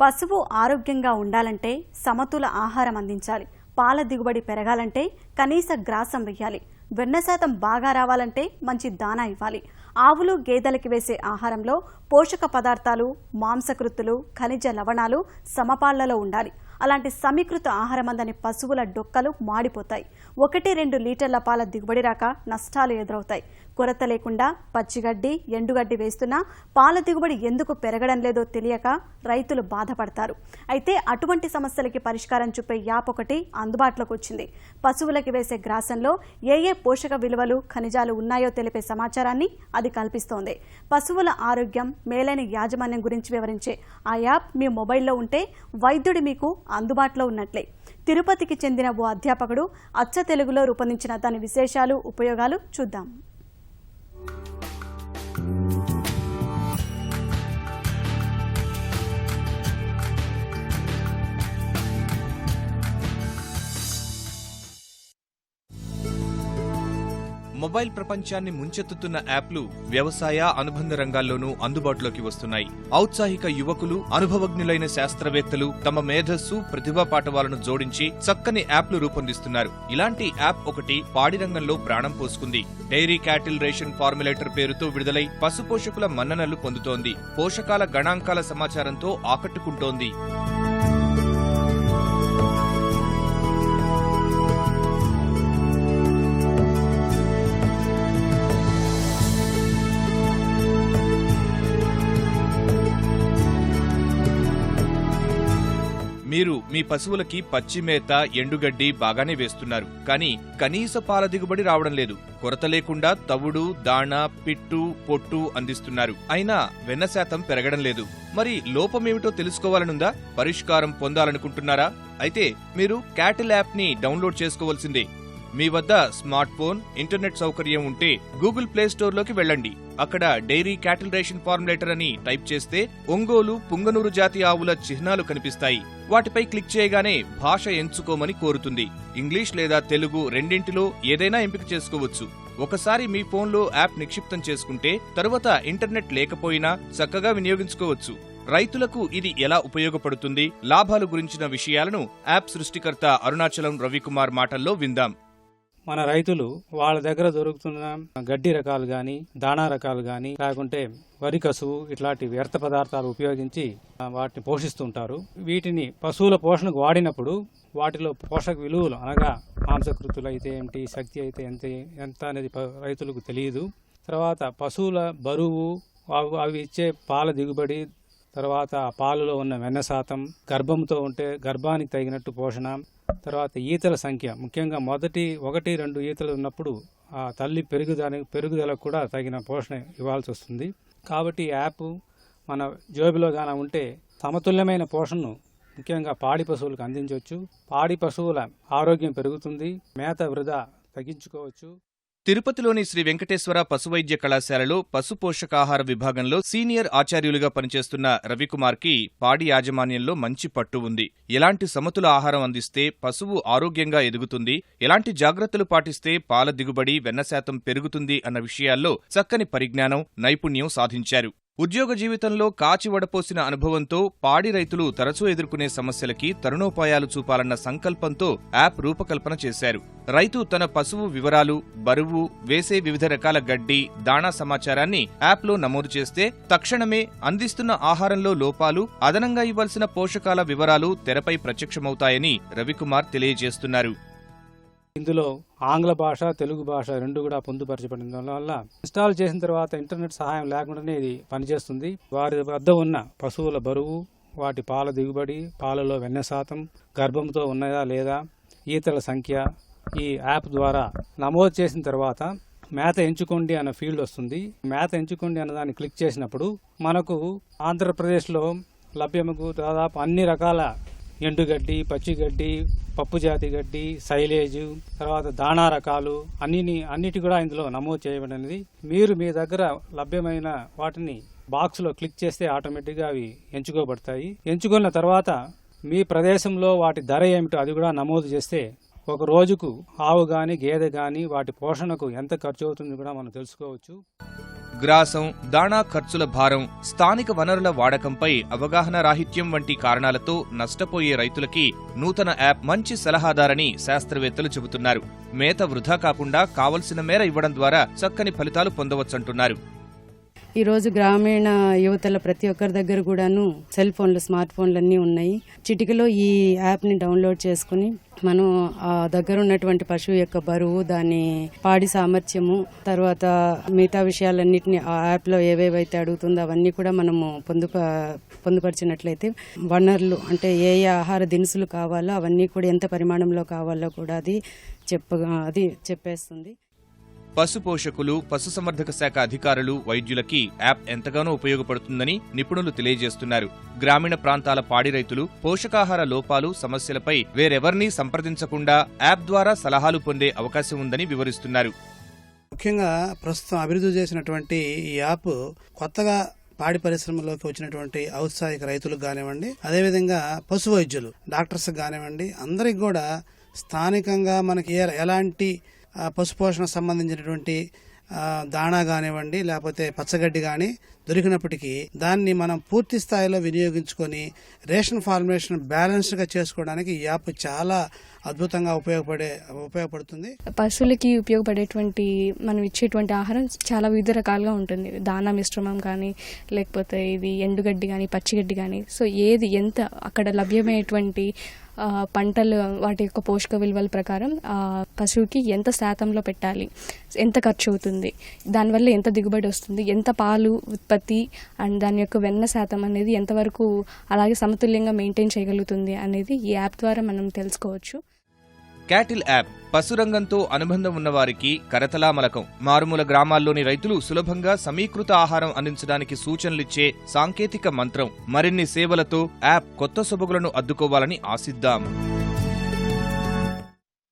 పశువు ఆరోగ్యంగా ఉండాలంటే సమతుల ఆహారం అందించాలి. పాల దిగుబడి పెరగాలంటే కనీస గ్రాసం వెయ్యాలి. వెన్న శాతం బాగా రావాలంటే మంచి దానా ఇవ్వాలి. ఆవులు గేదెలకి వేసే ఆహారంలో పోషక పదార్థాలు మాంసకృత్తులు ఖనిజ లవణాలు సమపాళ్ళలో ఉండాలి. అలాంటి సమీకృత ఆహారం అందని పశువుల డొక్కలు మాడిపోతాయి. ఒకటి రెండు లీటర్ల పాల దిగుబడి రాక నష్టాలు ఎదురవుతాయి. కొరత లేకుండా పచ్చిగడ్డి ఎండుగడ్డి వేస్తున్నా పాల దిగుబడి ఎందుకు పెరగడం లేదో తెలియక రైతులు బాధపడతారు. అయితే అటువంటి సమస్యలకి పరిష్కారం చూపే యాప్ ఒకటి అందుబాటులోకి వచ్చింది. పశువులకి వేసే గ్రాసంలో ఏ ఏ పోషక విలువలు ఖనిజాలు ఉన్నాయో తెలిపే సమాచారాన్ని అది కల్పిస్తోంది. పశువుల ఆరోగ్యం మేలైన యాజమాన్యం గురించి వివరించే ఆ యాప్ మీ మొబైల్లో ఉంటే వైద్యుడి మీకు అందుబాటులో ఉన్నట్లే. తిరుపతికి చెందిన ఓ అధ్యాపకుడు అచ్చ తెలుగులో రూపొందించిన దాని విశేషాలు ఉపయోగాలు చూద్దాం. మొబైల్ ప్రపంచాన్ని ముంచెత్తుతున్న యాప్లు వ్యవసాయ అనుబంధ రంగాల్లోనూ అందుబాటులోకి వస్తున్నాయి. ఔత్సాహిక యువకులు అనుభవజ్ఞులైన శాస్త్రవేత్తలు తమ మేధస్సు ప్రతిభా పాఠవాలను జోడించి చక్కని యాప్లు రూపొందిస్తున్నారు. ఇలాంటి యాప్ ఒకటి పాడి రంగంలో ప్రాణం పోసుకుంది. డైరీ క్యాటిల్ రేషన్ ఫార్ములేటర్ పేరుతో విడుదలై పశు పోషకుల మన్ననలు పొందుతోంది. పోషకాల గణాంకాల సమాచారంతో ఆకట్టుకుంటోంది. మీరు మీ పశువులకి పచ్చి మేత ఎండుగడ్డి బాగానే వేస్తున్నారు. కానీ కనీస పాల దిగుబడి రావడం లేదు. కొరత లేకుండా తవుడు దాణ పిట్టు పొట్టు అందిస్తున్నారు. అయినా వెన్న శాతం పెరగడం లేదు. మరి లోపమేమిటో తెలుసుకోవాలనుందా? పరిష్కారం పొందాలనుకుంటున్నారా? అయితే మీరు క్యాటిల్ యాప్ని డౌన్లోడ్ చేసుకోవాల్సిందే. మీ వద్ద స్మార్ట్ ఫోన్ ఇంటర్నెట్ సౌకర్యం ఉంటే గూగుల్ ప్లే స్టోర్లోకి వెళ్ళండి. అక్కడ డైరీ క్యాటిల్ రేషన్ ఫార్ములేటర్ అని టైప్ చేస్తే ఒంగోలు పుంగనూరు జాతి ఆవుల చిహ్నాలు కనిపిస్తాయి. వాటిపై క్లిక్ చేయగానే భాష ఎంచుకోమని కోరుతుంది. ఇంగ్లీష్ లేదా తెలుగు రెండింటిలో ఏదైనా ఎంపిక చేసుకోవచ్చు. ఒకసారి మీ ఫోన్లో యాప్ నిక్షిప్తం చేసుకుంటే తరువాత ఇంటర్నెట్ లేకపోయినా చక్కగా వినియోగించుకోవచ్చు. రైతులకు ఇది ఎలా ఉపయోగపడుతుంది? లాభాలు గురించిన విషయాలను యాప్ సృష్టికర్త అరుణాచలం రవికుమార్ మాటల్లో విందాం. మన రైతులు వాళ్ళ దగ్గర దొరుకుతున్న గడ్డి రకాలు గాని దాణా రకాలు గాని లేకుంటే వరి కసువు ఇట్లాంటి వ్యర్థ పదార్థాలు ఉపయోగించి వాటిని పోషిస్తుంటారు. వీటిని పశువుల పోషణకు వాడినప్పుడు వాటిలో పోషక విలువలు అనగా మాంసకృతులు అయితే ఏమిటి శక్తి అయితే ఎంత ఎంత అనేది రైతులకు తెలియదు. తర్వాత పశువుల బరువు అవి అవి ఇచ్చే పాల దిగుబడి తర్వాత ఆ పాలలో ఉన్న వెన్న శాతం గర్భంతో ఉంటే గర్భానికి తగినట్టు పోషణ తర్వాత ఈతల సంఖ్య. ముఖ్యంగా మొదటి ఒకటి రెండు ఈతలు ఉన్నప్పుడు ఆ తల్లి పెరుగుదల పెరుగుదలకు కూడా తగిన పోషణ ఇవ్వాల్సి వస్తుంది. కాబట్టి యాప్ మన జోబిలో గాన ఉంటే సమతుల్యమైన పోషణను ముఖ్యంగా పాడి పశువులకు అందించవచ్చు. పాడి పశువుల ఆరోగ్యం పెరుగుతుంది. మేత వృధా తగ్గించుకోవచ్చు. తిరుపతిలోని శ్రీ వెంకటేశ్వర పశువైద్య కళాశాలలో పశు పోషకాహార విభాగంలో సీనియర్ ఆచార్యులుగా పనిచేస్తున్న రవికుమార్కి పాడి యాజమాన్యంలో మంచి పట్టు ఉంది. ఎలాంటి సమతుల ఆహారం అందిస్తే పశువు ఆరోగ్యంగా ఎదుగుతుంది ఎలాంటి జాగ్రత్తలు పాటిస్తే పాల దిగుబడి వెన్న శాతం పెరుగుతుంది అన్న విషయాల్లో చక్కని పరిజ్ఞానం నైపుణ్యం సాధించారు. ఉద్యోగ జీవితంలో కాచి వడపోసిన అనుభవంతో పాడి రైతులు తరచూ ఎదుర్కొనే సమస్యలకి తరుణోపాయాలు చూపాలన్న సంకల్పంతో యాప్ రూపకల్పన చేశారు. రైతు తన పశువు వివరాలు బరువు వేసే వివిధ రకాల గడ్డి దాణా సమాచారాన్ని యాప్లో నమోదు చేస్తే తక్షణమే అందిస్తున్న ఆహారంలో లోపాలు అదనంగా ఇవ్వాల్సిన పోషకాల వివరాలు తెరపై ప్రత్యక్షమవుతాయని రవికుమార్ తెలియజేస్తున్నారు. ఇందులో ఆంగ్ల భాష తెలుగు భాష రెండు కూడా పొందుపరచబడిన వల్ల ఇన్స్టాల్ చేసిన తర్వాత ఇంటర్నెట్ సహాయం లేకుండానే ఇది పనిచేస్తుంది. వారి వద్ద ఉన్న పశువుల బరువు వాటి పాల దిగుబడి పాలలో వెన్న శాతం గర్భంతో ఉన్నదా లేదా ఈతల సంఖ్య ఈ యాప్ ద్వారా నమోదు చేసిన తర్వాత మేత ఎంచుకోండి అన్న ఫీల్డ్ వస్తుంది. మేత ఎంచుకోండి అన్న దాన్ని క్లిక్ చేసినప్పుడు మనకు ఆంధ్రప్రదేశ్లో లభ్యముకు దాదాపు అన్ని రకాల ఎండుగడ్డి పచ్చిగడ్డి పప్పు జాతి గడ్డి సైలేజ్ తర్వాత దాణా రకాలు అన్నిని అన్నిటి కూడా ఇందులో నమోదు చేయబడినది. మీరు మీ దగ్గర లభ్యమైన వాటిని బాక్స్లో క్లిక్ చేస్తే ఆటోమేటిక్గా అవి ఎంచుకోబడతాయి. ఎంచుకున్న తర్వాత మీ ప్రదేశంలో వాటి ధర ఏమిటో అది కూడా నమోదు చేస్తే ఒక రోజుకు ఆవు గాని గేదె గాని వాటి పోషణకు ఎంత ఖర్చు అవుతుంది కూడా మనం తెలుసుకోవచ్చు. గ్రాసం దాణా ఖర్చుల భారం స్థానిక వనరుల వాడకంపై అవగాహన రాహిత్యం వంటి కారణాలతో నష్టపోయే రైతులకి నూతన యాప్ మంచి సలహాదారని శాస్త్రవేత్తలు చెబుతున్నారు. మేత వృధా కాకుండా కావలసిన మేర ఇవ్వడం ద్వారా చక్కని ఫలితాలు పొందవచ్చంటున్నారు. ఈరోజు గ్రామీణ యువతల ప్రతి ఒక్కరి దగ్గర కూడాను సెల్ ఫోన్లు స్మార్ట్ ఫోన్లు అన్నీ ఉన్నాయి. చిటికలో ఈ యాప్ని డౌన్లోడ్ చేసుకుని మనం ఆ దగ్గర ఉన్నటువంటి పశువు యొక్క బరువు దాని పాడి సామర్థ్యము తర్వాత మిగతా విషయాలన్నింటినీ ఆ యాప్లో ఏవేవైతే అడుగుతుందో అవన్నీ కూడా మనము పొందుప పొందుపరిచినట్లయితే వనరులు అంటే ఏ ఏ ఆహార దినుసులు కావాలో అవన్నీ కూడా ఎంత పరిమాణంలో కావాలో కూడా అది చెప్ప అది చెప్పేస్తుంది. పశు పోషకులు పశుసంవర్ధక శాఖ అధికారులు వైద్యులకి యాప్ ఎంతగానో ఉపయోగపడుతుందని నిపుణులు తెలియజేస్తున్నారు. గ్రామీణ ప్రాంతాల పాడి రైతులు పోషకాహార లోపాలు సమస్యలపై వేరెవర్నీ సంప్రదించకుండా యాప్ ద్వారా సలహాలు పొందే అవకాశం ఉందని వివరిస్తున్నారు. ముఖ్యంగా ప్రస్తుతం అభివృద్ధి చేసినటువంటి ఈ యాప్ కొత్తగా పాడి పరిశ్రమలోకి వచ్చినటువంటి ఔత్సాహిక రైతులకు కానివ్వండి అదేవిధంగా పశు వైద్యులు డాక్టర్స్ కానివ్వండి అందరికి కూడా స్థానికంగా మనకి ఎలాంటి పశుపోషణ సంబంధించినటువంటి దాణా కానివ్వండి లేకపోతే పచ్చగడ్డి కానీ దొరికినప్పటికీ దాన్ని మనం పూర్తి స్థాయిలో వినియోగించుకొని రేషన్ ఫార్మేషన్ బ్యాలెన్స్డ్గా చేసుకోవడానికి ఈ యాప్ చాలా అద్భుతంగా ఉపయోగపడే ఉపయోగపడుతుంది. పశువులకి ఉపయోగపడేటువంటి మనం ఇచ్చేటువంటి ఆహారం చాలా వివిధ రకాలుగా ఉంటుంది. దానా మిశ్రమం కానీ లేకపోతే ఇది ఎండుగడ్డి కానీ పచ్చిగడ్డి కానీ సో ఏది ఎంత అక్కడ లభ్యమయ్యేటువంటి పంటలు వాటి యొక్క పోషక విలువల ప్రకారం ఆ పశువుకి ఎంత శాతంలో పెట్టాలి? ఎంత ఖర్చు అవుతుంది? దానివల్ల ఎంత దిగుబడి వస్తుంది? ఎంత పాలు ఉత్పత్తి అండ్ దాని యొక్క వెన్న శాతం అనేది ఎంతవరకు అలాగే సమతుల్యంగా మెయింటైన్ చేయగలుగుతుంది అనేది ఈ యాప్ ద్వారా మనం తెలుసుకోవచ్చు. క్యాటిల్ యాప్ పశురంగంతో అనుబంధం ఉన్నవారికి కరతలామలకం మారుమూల గ్రామాల్లోని రైతులు సులభంగా సమీకృత ఆహారం అందించడానికి సూచనలిచ్చే సాంకేతిక మంత్రం. మరిన్ని సేవలతో యాప్ కొత్త సొబగులను అద్దుకోవాలని ఆశిద్దాం.